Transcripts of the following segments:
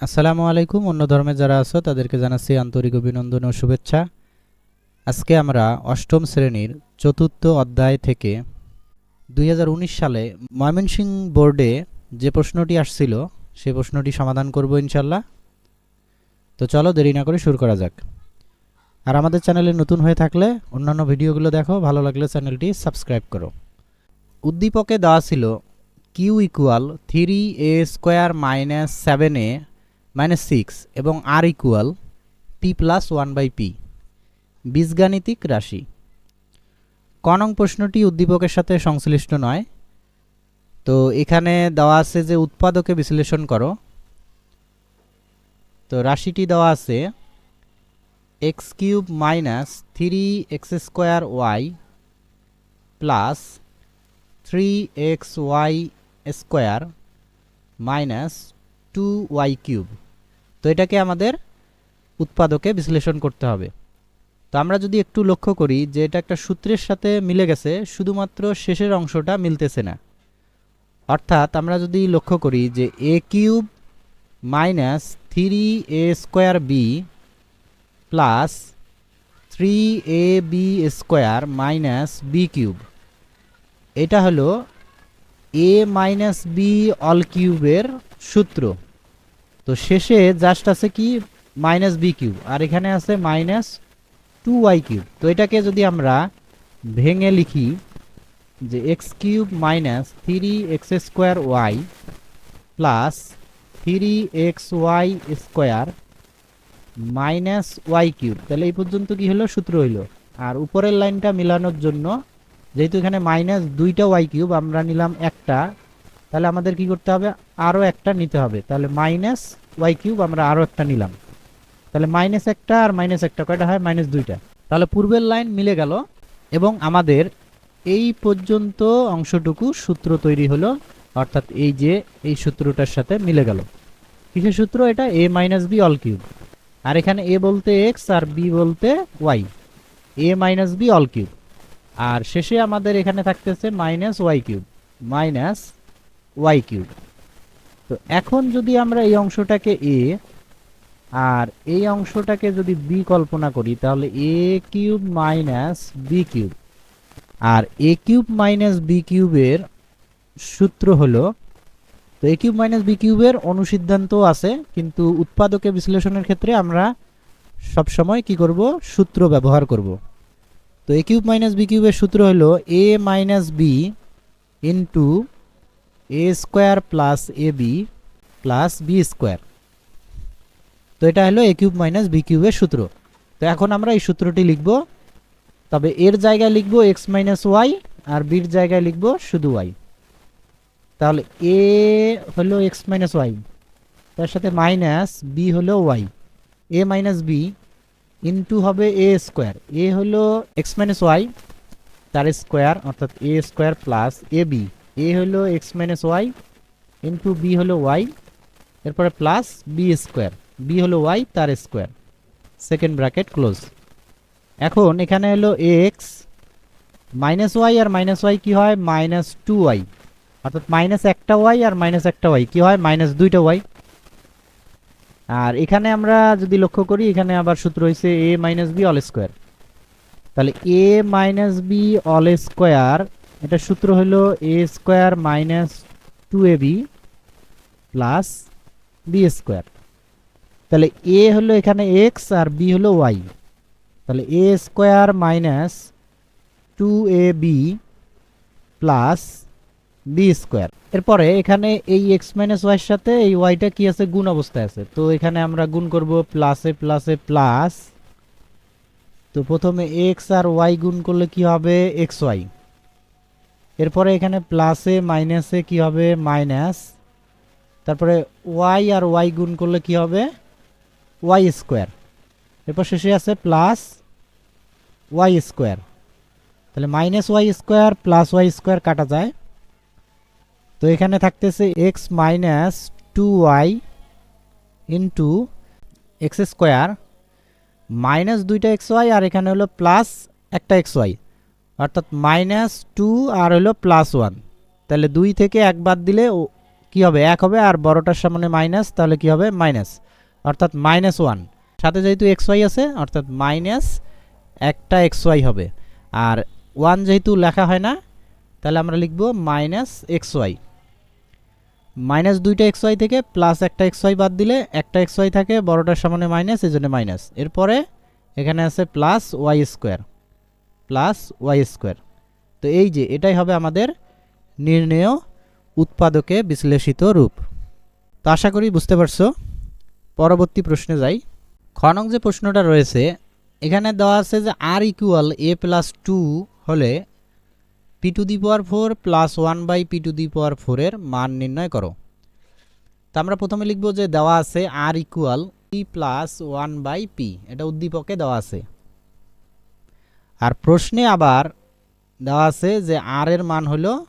আসসালামু আলাইকুম, অন্য ধর্মে যারা আছো, তাদেরকে জানাচ্ছি আন্তরিক অভিনন্দন ও শুভেচ্ছা। আজকে আমরা অষ্টম শ্রেণির চতুর্থ অধ্যায় থেকে দুই হাজার উনিশ সালে ময়মনসিংহ বোর্ডে যে প্রশ্নটি আসছিল সেই প্রশ্নটি সমাধান করব ইনশাল্লাহ তো চলো দেরি না করে শুরু করা যাক। আর আমাদের চ্যানেলে নতুন হয়ে থাকলে অন্যান্য ভিডিওগুলো দেখো, ভালো লাগলে চ্যানেলটি সাবস্ক্রাইব করো। উদ্দীপকে দেওয়া ছিল Q equal three A square minus seven A minus six এবং R equal P plus one by P বীজগাণিতিক রাশি। কনং প্রশ্নটি উদ্দীপকের সাথে সংশ্লিষ্ট নয়। তো এখানে দেওয়া আছে যে উৎপাদকে বিশ্লেষণ করো। তো রাশিটি দেওয়া আছে X cube minus three X square Y plus three X Y square minus two Y cube. তো এটাকে আমাদের উৎপাদকে বিশ্লেষণ করতে হবে। তো আমরা যদি একটু লক্ষ্য করি যে এটা একটা সূত্রের সাথে মিলে গেছে, শুধুমাত্র শেষের অংশটা মিলতেছে না। অর্থাৎ আমরা যদি লক্ষ্য করি যে A cube minus three A square B plus three A B square minus B cube. এটা হলো এ মাইনাস বি অল কিউবের সূত্র। তো শেষে জাস্ট আছে কি? মাইনাস বি কিউ আর এখানে আছে মাইনাস টু ওয়াই কিউব তো এটাকে যদি আমরা ভেঙে লিখি, যে X cube minus three X square Y plus three X Y square minus Y cube তাহলে এই পর্যন্ত কি হলো? সূত্র হইল। আর উপরের লাইনটা মিলানোর জন্য, যেহেতু এখানে মাইনাস দুইটা ওয়াই কিউব আমরা নিলাম একটা তাহলে আমাদের কি করতে হবে? আরও একটা নিতে হবে। তাহলে মাইনাস ওয়াই কিউব আমরা আরও একটা নিলাম। তাহলে মাইনাস একটা আর মাইনাস একটা, কয়টা হয়? মাইনাস দুইটা। তাহলে পূর্বের লাইন মিলে গেল এবং আমাদের এই পর্যন্ত অংশটুকু সূত্র তৈরি হলো, অর্থাৎ এই যে এই সূত্রটার সাথে মিলে গেল। কিসের সূত্র এটা? A minus B all cube আর এখানে এ বলতে এক্স আর বি বলতে Y A minus B all cube আর শেষে আমাদের এখানে থাকতেছে minus Y cube minus Y cube তো এখন যদি আমরা এই অংশটাকে এ আর এই অংশটাকে যদি বি কল্পনা করি, তাহলে A cube minus B cube R A cube minus B কিউবের সূত্র হলো, তো এ কিউব মাইনাস বি কিউবের অনুসিদ্ধান্ত আছে, কিন্তু উৎপাদকে বিশ্লেষণের ক্ষেত্রে আমরা সবসময় কি করব? সূত্র ব্যবহার করব। তো এ কিউব মাইনাস বি কিউবের সূত্র হলো A minus B into A square plus A B plus B square তো এটা হলো এ কিউব মাইনাস বি কিউবের সূত্র। তো এখন আমরা এই সূত্রটি লিখব। তবে এর জায়গায় লিখব এক্স মাইনাস ওয়াই আর বির জায়গায় লিখব শুধু ওয়াই তাহলে এ হলো এক্স মাইনাস ওয়াই তার সাথে মাইনাস বি হলো Y A minus B into হবে এ স্কোয়ার এ হলো এক্স মাইনাস ওয়াই তার স্কোয়ার অর্থাৎ A square plus A B A হলো X minus Y into B হলো ওয়াই এরপরে প্লাস বি স্কোয়ার বি হলো ওয়াই তার স্কোয়ার সেকেন্ড ব্র্যাকেট ক্লোজ এখন এখানে হলো এক্স মাইনাস ওয়াই আর মাইনাস ওয়াই কী হয়? মাইনাস টু ওয়াই অর্থাৎ মাইনাস একটা ওয়াই আর মাইনাস একটা ওয়াই কী হয়? মাইনাস দুইটা ওয়াই আর এখানে আমরা যদি লক্ষ্য করি, এখানে আবার সূত্র হয়েছে A minus B all square তাহলে A minus B all square এটা সূত্র হলো A square minus two A B plus B square তাহলে এ হলো এখানে এক্স আর বি হলো ওয়াই তাহলে A square minus two A B plus B square এরপরে এখানে এই এক্স মাইনাস ওয়াইয়ের সাথে এই ওয়াইটা কি আছে? গুণ অবস্থায় আছে। তো এখানে আমরা গুণ করব প্লাসে প্লাসে প্লাস তো প্রথমে এক্স আর ওয়াই গুণ করলে কি হবে? এক্স ওয়াই এরপরে এখানে প্লাসে মাইনাসে কি হবে? মাইনাস তারপরে ওয়াই আর ওয়াই গুণ করলে কি হবে? ওয়াই স্কোয়ার এরপর শেষে আছে প্লাস ওয়াই স্কোয়ার তাহলে minus Y square plus Y square কাটা যায়। তো এখানে থাকতেছে X minus two Y into X square minus দুইটা এক্স ওয়াই আর এখানে হলো প্লাস একটা এক্স ওয়াই অর্থাৎ মাইনাস টু আর হলো প্লাস ওয়ান তাহলে দুই থেকে এক বাদ দিলে কি হবে? এক হবে, আর বড়টার সামনে মাইনাস তাহলে কি হবে? মাইনাস অর্থাৎ মাইনাস ওয়ান সাথে যেহেতু এক্স ওয়াই আছে, অর্থাৎ মাইনাস একটা এক্স ওয়াই হবে। আর ওয়ান যেহেতু লেখা হয় না, তাহলে আমরা লিখব মাইনাস এক্স ওয়াই মাইনাস দুইটা এক্স ওয়াই থেকে প্লাস একটা এক্স ওয়াই বাদ দিলে একটা এক্স ওয়াই থাকে, বড়টার সামনে মাইনাস এই জন্য মাইনাস এরপরে এখানে আছে plus Y square plus Y square. তো এই যে, এটাই হবে আমাদের নির্ণেয় উৎপাদকে বিশ্লেষিত রূপ। তো আশা করি বুঝতে পারছ। পরবর্তী প্রশ্নে যাই। খনক যে প্রশ্নটা রয়েছে, এখানে দেওয়া আছে যে R equal A plus two হলে P to the power four plus one by P to the power ফোরের মান নির্ণয় করো। তো আমরা প্রথমে লিখব যে দেওয়া আছে R equal P plus one by P এটা উদ্দীপকে দেওয়া আছে। আর প্রশ্নে আবার দেওয়া আছে যে আর এর মান হলো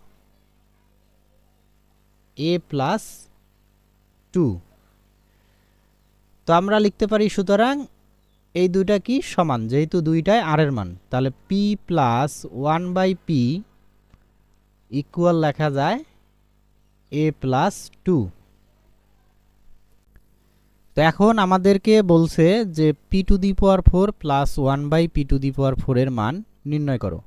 এ প্লাস টু তো আমরা লিখতে পারি সুতরাং এই দুইটা কি সমান? যেহেতু দুইটাই আর এর মান, তাহলে P plus one by P equal লেখা যায় এ প্লাস টু তো এখন আমাদেরকে বলছে যে P to the power four plus one by P to the power ফোরের মান নির্ণয় করো।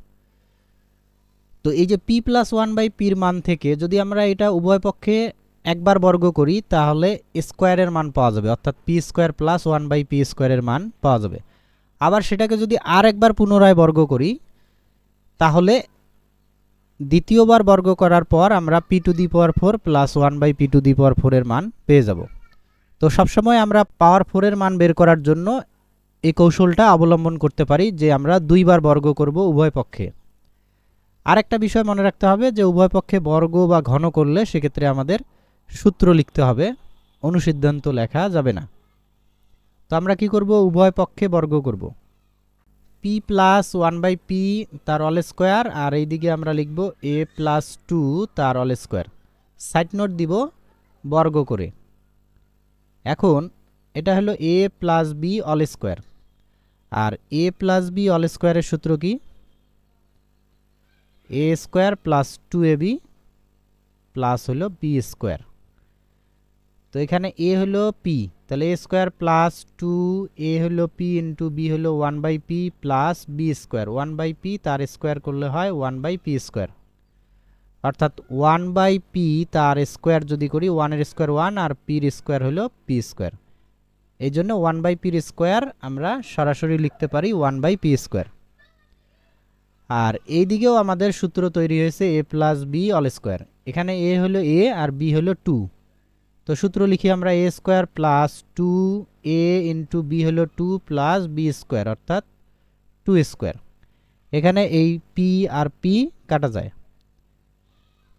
তো এই যে পি প্লাস ওয়ান বাই পির মান থেকে যদি আমরা এটা উভয় পক্ষে একবার বর্গ করি, তাহলে স্কোয়ারের মান পাওয়া যাবে, অর্থাৎ P square plus one by P স্কোয়ারের মান পাওয়া যাবে। আবার সেটাকে যদি আর একবার পুনরায় বর্গ করি, তাহলে দ্বিতীয়বার বর্গ করার পর আমরা P to the power four plus one by P to the power ফোরের মান পেয়ে যাব। তো সবসময় আমরা পাওয়ার ফোরের মান বের করার জন্য এই কৌশলটা অবলম্বন করতে পারি যে আমরা দুইবার বর্গ করব উভয় পক্ষে। আরেকটা বিষয় মনে রাখতে হবে যে উভয় পক্ষে বর্গ বা ঘন করলে সেক্ষেত্রে আমাদের সূত্র লিখতে হবে, অনুসিদ্ধান্ত লেখা যাবে না। তো আমরা কি করব? উভয় পক্ষে বর্গ করব। P plus one by P তার অল স্কোয়ার আর এইদিকে আমরা লিখব এ প্লাস টু তার অল স্কোয়ার সাইড নোট দিব বর্গ করে। এখন এটা হলো A plus B all square R A plus B all স্কোয়ারের সূত্র কি? A square plus two A B plus হলো বি স্কোয়ার তো এখানে এ হলো পি তাহলে A square plus two A হলো পি ইন্টু বি হলো one by P plus B square one by P তার স্কোয়ার করলে হয় ওয়ান বাই পি স্কোয়ার অর্থাৎ ওয়ান বাই পি তার স্কোয়ার যদি করি, ওয়ানের স্কোয়ার ওয়ান আর পির স্কোয়ার হলো পি স্কোয়ার। এই জন্য ওয়ান বাই পির স্কোয়ার আমরা সরাসরি লিখতে পারি ওয়ান বাই পি স্কোয়ার। আর এই দিকেও আমাদের সূত্র তৈরি হয়েছে A plus B all square. এখানে এ হলো এ আর বি হলো টু। তো সূত্র লিখি আমরা A square plus two A into B হলো টু প্লাস বি স্কোয়ার, অর্থাৎ টু স্কোয়ার। এখানে এই পি আর পি কাটা যায়।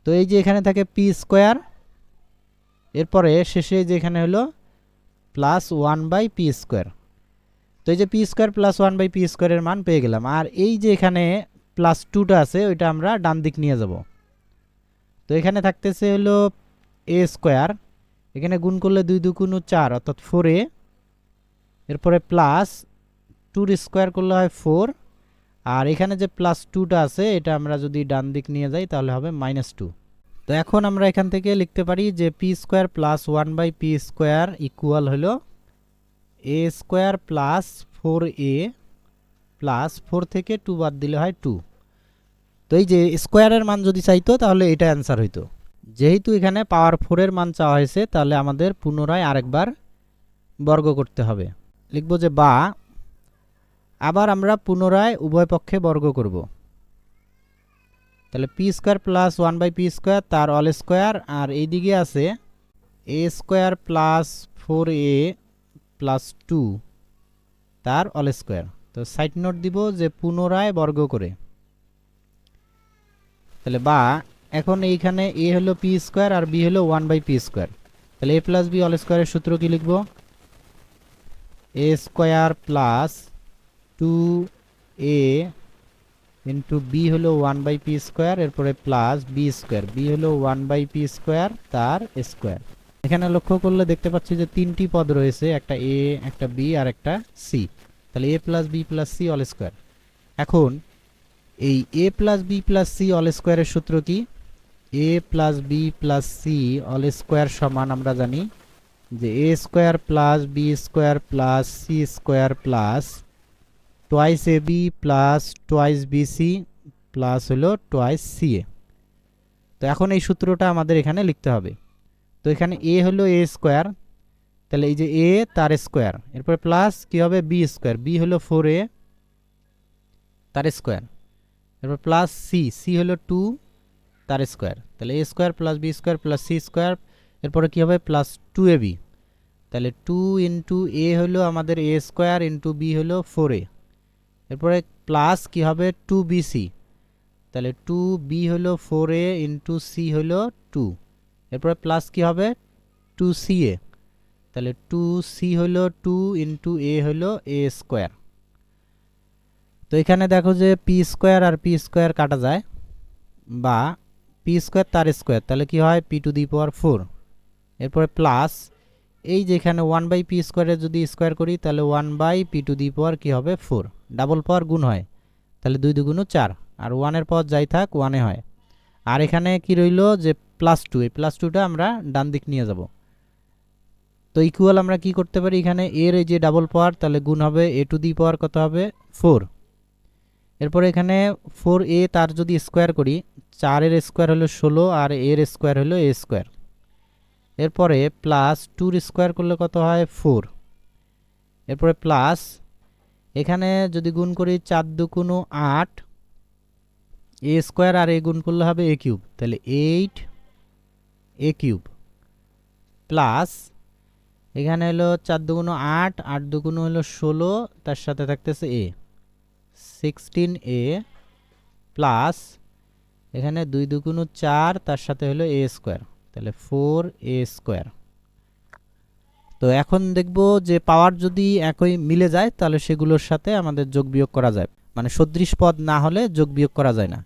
তো এই যে এখানে থাকে পি স্কোয়ার, এরপরে শেষে যে এখানে হলো plus one by P square. তো এই যে P square plus one by P স্কোয়ারের মান পেয়ে গেলাম। আর এই যে এখানে প্লাস টুটা আছে, ওইটা আমরা ডান দিক নিয়ে যাব। তো এখানে থাকতেছে হলো এ স্কোয়ার, এখানে গুণ করলে দুই দুগুণ চার, অর্থাৎ ফোর এ। এরপরে প্লাস টুর স্কোয়ার করলে হয় ফোর আর এখানে যে প্লাস টুটা আছে, এটা আমরা যদি ডান দিক নিয়ে যাই, তাহলে হবে মাইনাস টু তো এখন আমরা এখান থেকে লিখতে পারি যে P square plus one by P square equal হলো A square plus four A plus four থেকে টু বাদ দিলে হয় টু তো এই যে স্কোয়ারের মান যদি চাইতো, তাহলে এটা অ্যান্সার হইতো। যেহেতু এখানে পাওয়ার ফোরের মান চাওয়া হয়েছে, তাহলে আমাদের পুনরায় আরেকবার বর্গ করতে হবে। লিখব যে বা, আবার আমরা পুনরায় উভয় পক্ষে বর্গ করব। তাহলে P square plus one by P square, তার অল স্কোয়ার, আর এইদিকে আছে A square plus four A plus two, তার অল স্কোয়ার। তো সাইড নোট দিব যে পুনরায় বর্গ করে। তাহলে বা, এখন এইখানে এ হলো পি স্কোয়ার আর বি হলো ওয়ান বাই পি স্কোয়ার। তাহলে এ প্লাস বি অল স্কোয়ারের সূত্র কি লিখব? A square plus two A into B হলো ওয়ান বাই পি স্কোয়ার এরপরে প্লাস বি স্কোয়ার বি হলো ওয়ান বাই পি স্কোয়ার তার স্কোয়ার এখানে লক্ষ্য করলে দেখতে পাচ্ছি যে তিনটি পদ রয়েছে, একটা এ একটা বি আর একটা সি তাহলে A plus B plus C all square এখন, এই A plus B plus C all স্কোয়ারের সূত্র কি? A plus B plus C all square সমান আমরা জানি যে A square plus B square plus C square plus twice A B plus twice B C plus হলো টোয়াইস সি এ তো এখন এই সূত্রটা আমাদের এখানে লিখতে হবে। তো এখানে এ হলো এ স্কোয়ার তাহলে এই যে এ তার স্কোয়ার এরপরে প্লাস কী হবে বি স্কোয়ার বি হলো ফোর এ তার স্কোয়ার এরপর প্লাস সি সি হলো টু তার স্কোয়ার তাহলে A square plus B square plus C square এরপরে কী হবে প্লাস টু এ বি তাহলে টু ইন্টু এ হলো আমাদের এ স্কোয়ার ইন্টু বি হলো ফোর এ এরপরে প্লাস কী হবে? টু বি সি তাহলে টু বি হলো ফোর এ ইন্টু সি হলো টু এরপরে প্লাস কী হবে? টু সি এ তাহলে টু সি হলো টু ইন্টু এ হলো এ স্কোয়ার তো এখানে দেখো যে পি স্কোয়ার আর পি স্কোয়ার কাটা যায়, বা পি স্কোয়ার তার স্কোয়ার তাহলে কি হয়? P to the power four এরপরে প্লাস এই যে এখানে ওয়ান বাই পি স্কোয়ারে যদি স্কোয়ার করি, তাহলে one by P to the power কী হবে? ফোর ডাবল পাওয়ার গুণ হয়। তাহলে দুই দুগুণও চার। আর ওয়ানের পর যাই থাক ওয়ানে হয়। আর এখানে কি রইল? যে প্লাস টু এই প্লাস টুটা আমরা ডান দিক নিয়ে যাব। তো ইকুয়াল আমরা কি করতে পারি এখানে? এর এই যে ডাবল পাওয়ার তাহলে গুণ হবে এ টু দি পাওয়ার কত হবে? ফোর এরপরে এখানে ফোর এ তার যদি স্কোয়ার করি, চারের স্কোয়ার হলো ষোলো আর এর স্কোয়ার হলো এ স্কোয়ার এরপরে প্লাস টুর স্কোয়ার করলে কত হয়? ফোর এরপরে প্লাস এখানে যদি গুণ করি চার দুগুণো আট এ স্কোয়ার আর এ গুণ করলে হবে এ কিউব তাহলে এইট এ কিউব প্লাস এখানে হলো চার দুগুণো আট আট দুগুণো হলো ষোলো, তার সাথে থাকতেছে এ সিক্সটিন এ প্লাস এখানে দুই দুগুণো চার, তার সাথে হলো এ স্কোয়ার তাহলে ফোর এ স্কোয়ার। তো এখন দেখব যে পাওয়ার যদি একই মিলে যায়, তাহলে সেগুলোর সাথে আমাদের যোগ বিয়োগ করা যায়। মানে সদৃশ পদ না হলে যোগ বিয়োগ করা যায় না।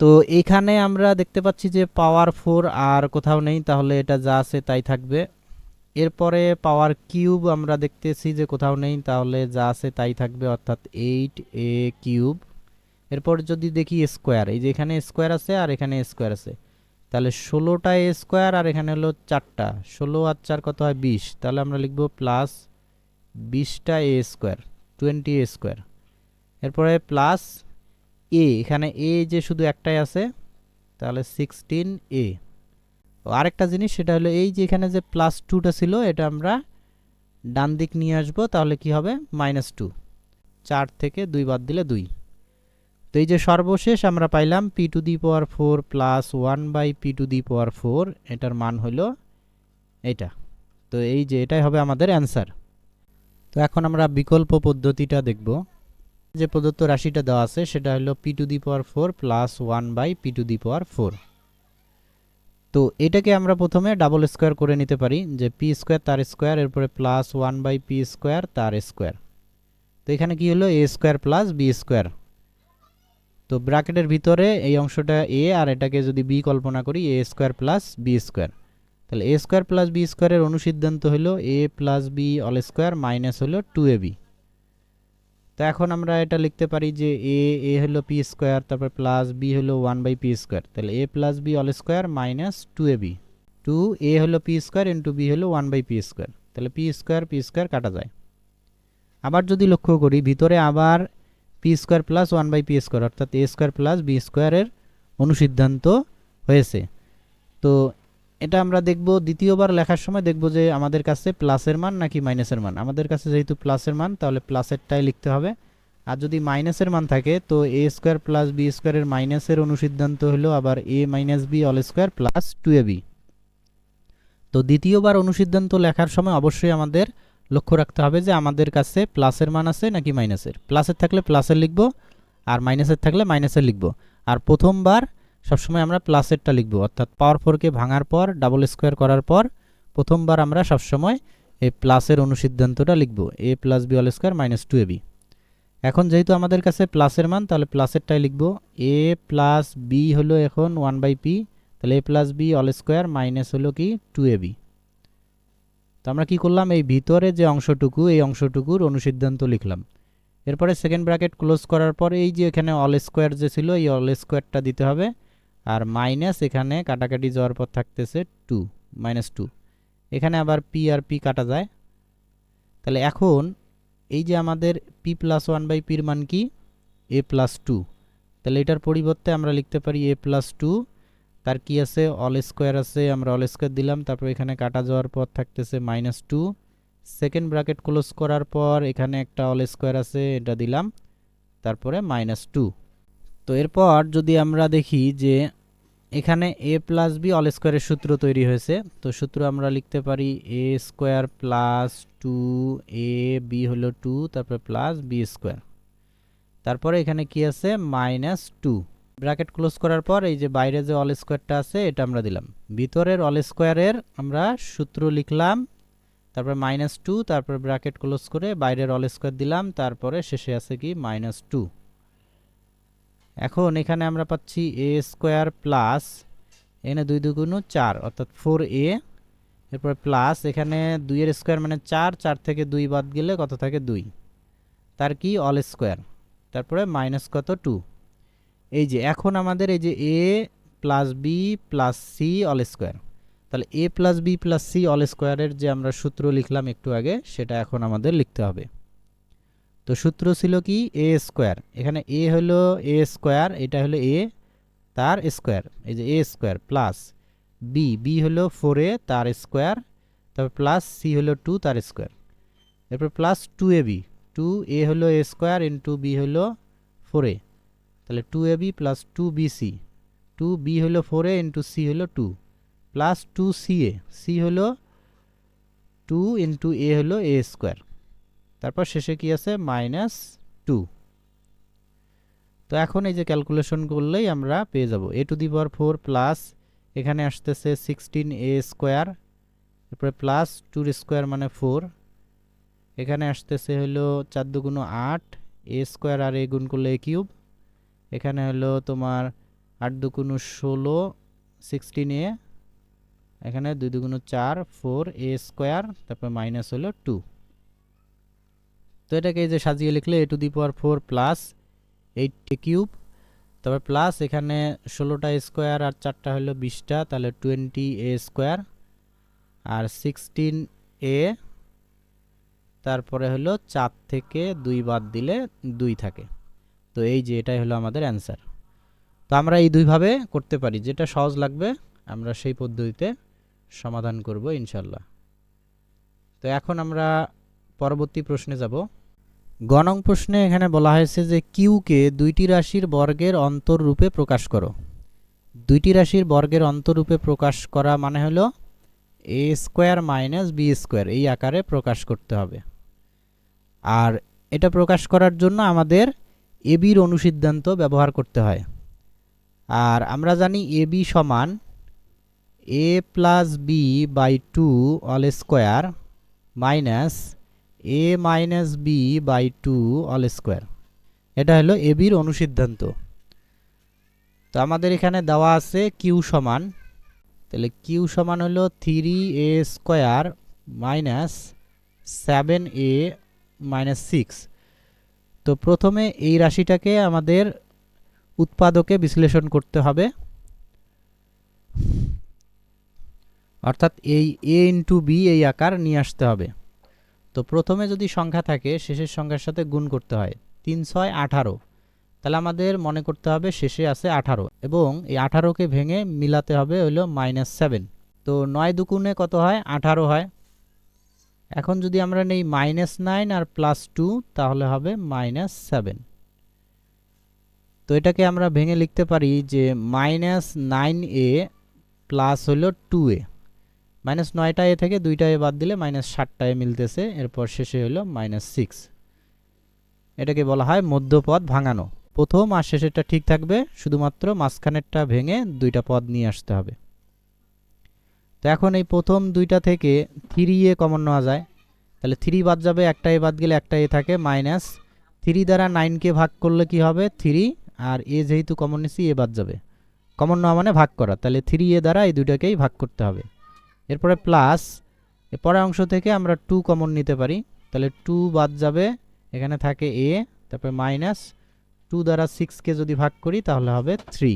তো এইখানে আমরা দেখতে পাচ্ছি যে পাওয়ার ফোর আর কোথাও নেই, তাহলে এটা যা আছে তাই থাকবে। এরপরে পাওয়ার কিউব আমরা দেখতেছি যে কোথাও নেই, তাহলে যা আছে তাই থাকবে, অর্থাৎ এইট এ কিউব। এরপর যদি দেখি স্কোয়ার, এই যে এখানে স্কোয়ার আছে আর এখানে স্কোয়ার আছে। তাহলে ষোলোটা এ স্কোয়ার আর এখানে হলো চারটা। ষোলো আর চার কত হয়? বিশ। তাহলে আমরা লিখব প্লাস বিশটা A square twenty A square এরপরে প্লাস এ এখানে এ যে শুধু একটাই আছে, তাহলে সিক্সটিন এ আরেকটা জিনিস, সেটা হলো এই যে এখানে যে প্লাস টুটা ছিল, এটা আমরা ডান দিক নিয়ে আসব, তাহলে কি হবে? মাইনাস টু চার থেকে দুই বাদ দিলে দুই। তো এই যে সর্বশেষ আমরা পাইলাম P to the power four plus one by P to the power four এটার মান হলো এটা। তো এই যে এটাই হবে আমাদের অ্যান্সার তো এখন আমরা বিকল্প পদ্ধতিটা দেখব। যে প্রদত্ত রাশিটা দেওয়া আছে, সেটা হলো P to the power four plus one by P to the power four তো এটাকে আমরা প্রথমে ডাবল স্কোয়ার করে নিতে পারি, যে পি স্কোয়ার তার স্কোয়ার এরপরে plus one by P square তার স্কোয়ার তো এখানে কি হলো? A square plus B square তো ব্র্যাকেটের ভিতরে এই অংশটা এ আর এটাকে যদি বি কল্পনা করি, A square plus B square. তাহলে এ স্কোয়ার প্লাস বি স্কোয়ারের অনুসিদ্ধান্ত হলো A plus B all square minus হলো টু এ বি। তো এখন আমরা এটা লিখতে পারি যে এ এ হলো পি স্কোয়ার, তারপর প্লাস বি হলো ওয়ান বাই পি স্কোয়ার। তাহলে a plus b all square minus two a b. Two a হলো পি স্কোয়ার ইন্টু বি হলো ওয়ান বাই পি স্কোয়ার। তাহলে পি স্কোয়ার পি স্কোয়ার কাটা যায়। আবার যদি লক্ষ্য করি, ভিতরে আবার p square plus one by p square, অর্থাৎ এ স্কোয়ার প্লাস বি স্কোয়ারের অনুসিদ্ধান্ত হয়েছে। তো এটা আমরা দেখব, দ্বিতীয়বার লেখার সময় দেখব যে আমাদের কাছে প্লাসের মান নাকি মাইনাসের মান। আমাদের কাছে যেহেতু প্লাসের মান, তাহলে প্লাসেরটাই লিখতে হবে। আর যদি মাইনাসের মান থাকে, তো এ স্কোয়ার প্লাস বি স্কোয়ারের মাইনাসের অনুসিদ্ধান্ত হলো আবার a minus b all square plus two a b. তো দ্বিতীয়বার অনুসিদ্ধান্ত লেখার সময় অবশ্যই আমাদের লক্ষ্য রাখতে হবে যে আমাদের কাছে প্লাসের মান আছে নাকি মাইনাসের? প্লাসের থাকলে প্লাসের লিখব আর মাইনাসের থাকলে মাইনাসের লিখব। আর প্রথমবার সবসময় আমরা প্লাসেরটা লিখব, অর্থাৎ পাওয়ার ফোরকে ভাঙার পর, ডাবল স্কোয়ার করার পর প্রথমবার আমরা সবসময় এই প্লাসের অনুসিদ্ধান্তটা লিখব a plus b all square minus two a b এখন যেহেতু আমাদের কাছে প্লাসের মান, তাহলে প্লাসেরটাই লিখব। এ প্লাস বি হলো এখন ওয়ান বাই পি তাহলে a plus b all square minus হলো কি টু এ বি তো আমরা কি করলাম? এই ভিতরে যে অংশটুকু, এই অংশটুকুর অনুসিদ্ধান্ত লিখলাম। এরপরে সেকেন্ড ব্র্যাকেট ক্লোজ করার পর এই যে এখানে অল স্কোয়ার যে ছিল, এই অল স্কোয়ারটা দিতে হবে। আর মাইনাস এখানে কাটাকাটি যাওয়ার পর থাকতেছে টু মাইনাস টু এখানে আবার পি আর পি কাটা যায়। তাহলে এখন এই যে আমাদের পি প্লাস ওয়ান বাই পির মান কি? এ প্লাস টু তাহলে এটার পরিবর্তে আমরা লিখতে পারি এ প্লাস টু তার কি আছে অল স্কোয়ার আছে, আমরা অল স্কোয়ার দিলাম, তারপর এখানে কাটা যাওয়ার পর থাকতেছে minus two second bracket close করার পর এখানে একটা অল স্কোয়ার আছে, এটা দিলাম, তারপরে মাইনাস টু তো এরপর যদি আমরা দেখি যে এখানে এ প্লাস বি অল স্কোয়ারের সূত্র তৈরি হয়েছে, তো সূত্র আমরা লিখতে পারি a square plus two a b হলো টু তারপরে প্লাস বি স্কোয়ার তারপরে এখানে কি আছে? মাইনাস টু ব্র্যাকেট ক্লোজ করার পর এই যে বাইরে যে অল স্কোয়ারটা আছে, এটা আমরা দিলাম। ভিতরের অল স্কোয়ারের আমরা সূত্র লিখলাম, তারপরে মাইনাস টু তারপরে ব্র্যাকেট ক্লোজ করে বাইরের অল স্কোয়ার দিলাম, তারপরে শেষে আছে কি? মাইনাস টু এখন এখানে আমরা পাচ্ছি এ স্কোয়ার প্লাস এখানে দুই দুগুণ চার, অর্থাৎ ফোর এ এরপরে প্লাস এখানে দুইয়ের স্কোয়ার মানে চার চার থেকে দুই বাদ গেলে কত থাকে? দুই। তার কি? অল স্কোয়ার তারপরে মাইনাস কত? টু এই যে এখন আমাদের এই যে a plus b plus c all square তাহলে a plus b plus c all স্কোয়ারের যে আমরা সূত্র লিখলাম একটু আগে, সেটা এখন আমাদের লিখতে হবে। তো সূত্র ছিল কি? এ স্কোয়ার এখানে এ হলো এ স্কোয়ার এটা হলো এ তার স্কোয়ার এই যে a square plus b b হলো ফোর এ তার স্কোয়ার তারপর প্লাস সি হলো টু তার স্কোয়ার এরপর plus two a b two a হলো এ স্কোয়ার ইন্টু বি হলো ফোর এ তাহলে two a b plus two b c two b হলো ফোর এ ইন্টু সি হলো two plus two c a c হলো two into এ হলো এ square তারপর শেষে কি আছে? মাইনাস টু তো এখন এই যে ক্যালকুলেশন করলেই আমরা পেয়ে যাব। A to the power four plus এখানে আসতেছে সিক্সটিন এ স্কোয়ার তারপরে প্লাস টুর স্কোয়ার মানে ফোর এখানে আসতেছে হলো চার দুগুণ আট। এ স্কোয়ার আর এ গুণ করলে এ কিউব এখানে হলো তোমার আট দুগুণ ষোলো সিক্সটিন এ, এখানে দুই দুগুণ চার ফোর এ স্কোয়ার তারপর মাইনাস হলো টু তো এটাকে এই যে সাজিয়ে লিখলে a to the power four plus eight cube তারপর প্লাস এখানে ষোলোটা স্কোয়ার আর চারটা হলো বিশটা, তাহলে টোয়েন্টি এ স্কোয়ার আর সিক্সটিন এ তারপরে হলো চার থেকে দুই বাদ দিলে দুই থাকে। তো এই যে এটাই হলো আমাদের অ্যান্সার তো আমরা এই দুইভাবে করতে পারি, যেটা সহজ লাগবে আমরা সেই পদ্ধতিতে সমাধান করব ইনশাল্লাহ তো এখন আমরা পরবর্তী প্রশ্নে যাব। গণং প্রশ্নে এখানে বলা হয়েছে যে কিউকে দুইটি রাশির বর্গের অন্তররূপে প্রকাশ করো। দুইটি রাশির বর্গের অন্তররূপে প্রকাশ করা মানে হলো a square minus b square, এই আকারে প্রকাশ করতে হবে। আর এটা প্রকাশ করার জন্য আমাদের এবির অনুসিদ্ধান্ত ব্যবহার করতে হয়। আর আমরা জানি এবি সমান a plus b by two all square minus a minus b by two all square. এটা হলো এবির অনুসিদ্ধান্ত। তো আমাদের এখানে দেওয়া আছে কিউ সমান। তাহলে কিউ সমান হলো three a square minus seven a minus six. তো প্রথমে এই রাশিটাকে আমাদের উৎপাদকে বিশ্লেষণ করতে হবে। অর্থাৎ এই এ ইন্টু বি এই আকার নিয়ে আসতে হবে। তো প্রথমে যদি সংখ্যা থাকে, শেষের সংখ্যার সাথে গুণ করতে হয়, তিন, ছয়, আঠারো। তাহলে আমাদের মনে করতে হবে শেষে আছে আঠারো এবং এই আঠারোকে ভেঙে মিলাতে হবে হলো মাইনাস সেভেন তো নয় দুগুণে কত হয়? আঠারো হয়। এখন যদি আমরা নেই মাইনাস নাইন আর প্লাস টু তাহলে হবে মাইনাস সেভেন তো এটাকে আমরা ভেঙে লিখতে পারি যে মাইনাস নাইন এ প্লাস হলো টু এ মাইনাস নয়টা এ থেকে দুইটা এ বাদ দিলে মাইনাস ষাটটা এ মিলতেছে, এরপর শেষে হলো মাইনাস সিক্স এটাকে বলা হয় মধ্যপদ ভাঙানো। প্রথম আর শেষেরটা ঠিক থাকবে, শুধুমাত্র মাঝখানেরটা ভেঙে দুইটা পদ নিয়ে আসতে হবে। তো এখন এই প্রথম দুইটা থেকে থ্রি এ কমন নেওয়া যায়। তাহলে থ্রি বাদ যাবে একটা এ বাদ গেলে একটা এ থাকে মাইনাস থ্রি দ্বারা নাইনকে ভাগ করলে কি হবে? থ্রি আর এ যেহেতু কমন নিছি এ বাদ যাবে। কমন নেওয়া মানে ভাগ করা, তাহলে থ্রি এ দ্বারা এই দুইটাকেই ভাগ করতে হবে। এরপরে প্লাস পরের অংশ থেকে আমরা টু কমন নিতে পারি। তাহলে টু বাদ যাবে, এখানে থাকে এ তারপরে মাইনাস টু দ্বারা সিক্সকে যদি ভাগ করি, তাহলে হবে থ্রি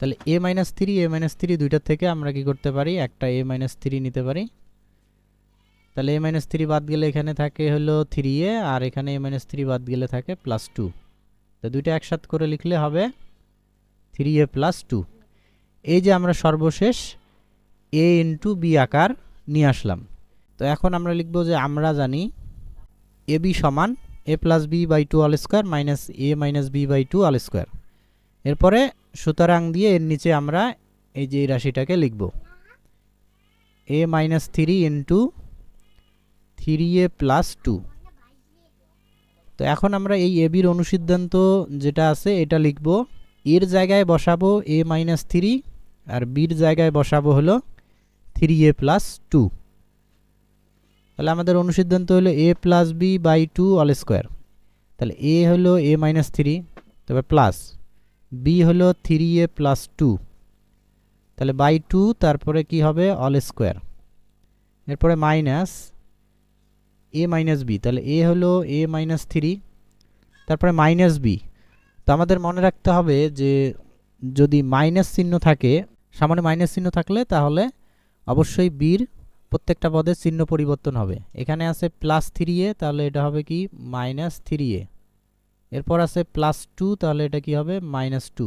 তাহলে a minus three a minus three দুইটার থেকে আমরা কি করতে পারি? একটা এ মাইনাস থ্রি নিতে পারি। তাহলে এ মাইনাস থ্রি বাদ গেলে এখানে থাকে হলো থ্রি এ আর এখানে এ মাইনাস থ্রি বাদ গেলে থাকে প্লাস টু তো দুইটা একসাথ করে লিখলে হবে থ্রি এ প্লাস টু এই যে আমরা সর্বশেষ এ ইন্টু বি আকার নিয়ে আসলাম। তো এখন আমরা লিখব যে আমরা জানি এ বি সমান a plus b by two all square minus a minus b by two all square এরপরে সুতরাং দিয়ে এর নিচে আমরা এই যে রাশিটাকে লিখব। A minus three into three a plus two তো এখন আমরা এই এ বির অনুসিদ্ধান্ত যেটা আছে, এটা লিখব। এর জায়গায় বসাবো এ মাইনাস থ্রি আর বির জায়গায় বসাবো হলো থ্রি এ প্লাস টু তাহলে আমাদের অনুসিদ্ধান্ত হলো a plus b by two all square তাহলে এ হলো এ মাইনাস থ্রি তবে প্লাস বি হলো থ্রি এ প্লাস টু তাহলে বাই টু তারপরে কি হবে? অল স্কোয়ার এরপরে মাইনাস এ মাইনাস বি তাহলে এ হলো এ মাইনাস থ্রি তারপরে মাইনাস বি তো আমাদের মনে রাখতে হবে যে যদি মাইনাস চিহ্ন থাকে সামনে মাইনাস চিহ্ন থাকলে তাহলে অবশ্যই বির প্রত্যেকটা পদের চিহ্ন পরিবর্তন হবে। এখানে আছে প্লাস থ্রি এ তাহলে এটা হবে কি? মাইনাস থ্রি এ এরপর আছে প্লাস টু তাহলে এটা কি হবে? মাইনাস টু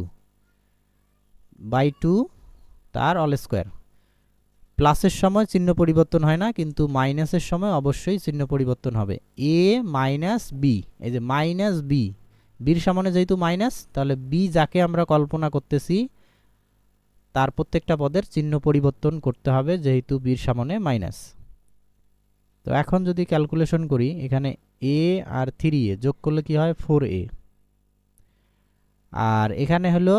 বাই টু তার অল স্কোয়ার প্লাসের সময় চিহ্ন পরিবর্তন হয় না, কিন্তু মাইনাসের সময় অবশ্যই চিহ্ন পরিবর্তন হবে। এ মাইনাস বি এই যে মাইনাস বি বির সামনে যেহেতু মাইনাস তাহলে বি যাকে আমরা কল্পনা করতেছি, তার প্রত্যেকটা পদের চিহ্ন পরিবর্তন করতে হবে যেহেতু বির সামনে মাইনাস তো এখন যদি ক্যালকুলেশন করি, এখানে এ আর থ্রি এ যোগ করলে কি হয়? ফোর এ আর এখানে হলো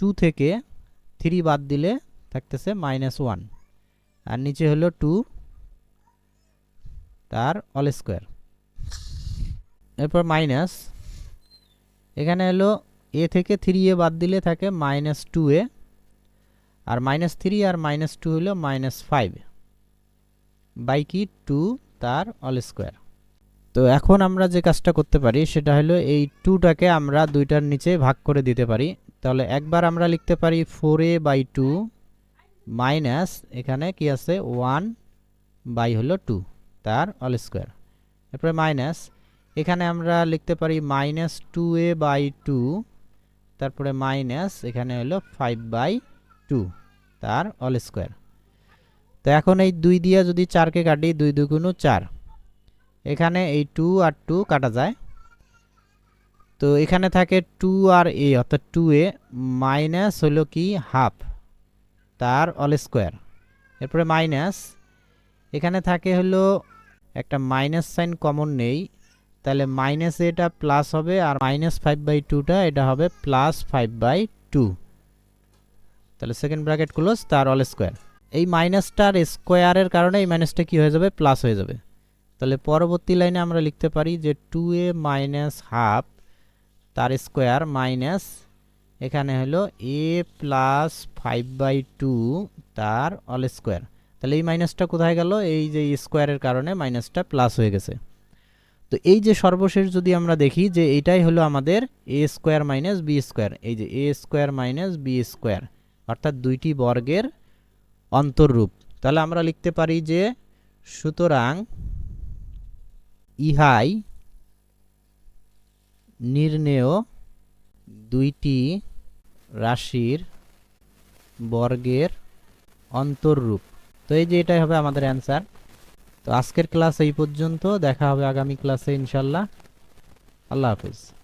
টু থেকে থ্রি বাদ দিলে থাকতেছে মাইনাস ওয়ান আর নিচে হলো টু তার অল স্কোয়ার এরপর মাইনাস এখানে হলো এ থেকে থ্রি এ বাদ দিলে থাকে মাইনাস টু এ। আর মাইনাস থ্রি আর মাইনাস টু হলো মাইনাস ফাইভ বাই কি টু তার অল স্কোয়ার। তো এখন আমরা যে কাজটা করতে পারি সেটা হলো এই টুটাকে আমরা দুইটার নিচে ভাগ করে দিতে পারি। তাহলে একবার আমরা লিখতে পারি four a by two minus এখানে কি আছে? ওয়ান বাই হলো টু তার অল স্কোয়ার। এরপরে মাইনাস এখানে আমরা লিখতে পারি minus two a by two তারপরে মাইনাস এখানে হলো ফাইভ বাই টু তার অল স্কোয়ার। তো এখন এই দুই দিয়ে যদি চারকে কাটি দুই দুগুণ চার। এখানে এই টু আর টু কাটা যায়। তো এখানে থাকে টু আর এ, অর্থাৎ টু এ মাইনাস হলো কি? হাফ, তার অল স্কোয়ার। এরপরে মাইনাস, এখানে থাকে হলো একটা মাইনাস সাইন কমন নেই। তাহলে মাইনাস এটা প্লাস হবে আর মাইনাস ফাইভ বাই টুটা এটা হবে প্লাস ফাইভ বাই টু। তাহলে সেকেন্ড ব্র্যাকেট ক্লোজ, তার অল স্কোয়ার। এই মাইনাসটার স্কোয়ারের কারণে এই মাইনাসটা কী হয়ে যাবে? প্লাস হয়ে যাবে। তাহলে পরবর্তী লাইনে আমরা লিখতে পারি যে টু এ মাইনাস হাফ তার স্কোয়ার মাইনাস এখানে হলো a plus five by two তার অল স্কোয়ার। তাহলে এই মাইনাসটা কোথায় গেল? এই যে স্কোয়ারের কারণে মাইনাসটা প্লাস হয়ে গেছে। তো এই যে সর্বশেষ যদি আমরা দেখি যে এটাই হলো আমাদের a square minus b square. এই যে a square minus b square, অর্থাৎ দুইটি বর্গের অন্তররূপ। তাহলে আমরা লিখতে পারি যে, সুতরাং ইহাই নির্ণেয় দুইটি রাশির বর্গের অন্তররূপ। তো এই যে এটাই হবে আমাদের অ্যান্সার। তো আজকের ক্লাস এই পর্যন্ত। দেখা হবে আগামী ক্লাসে ইনশাল্লাহ। আল্লাহ হাফিজ।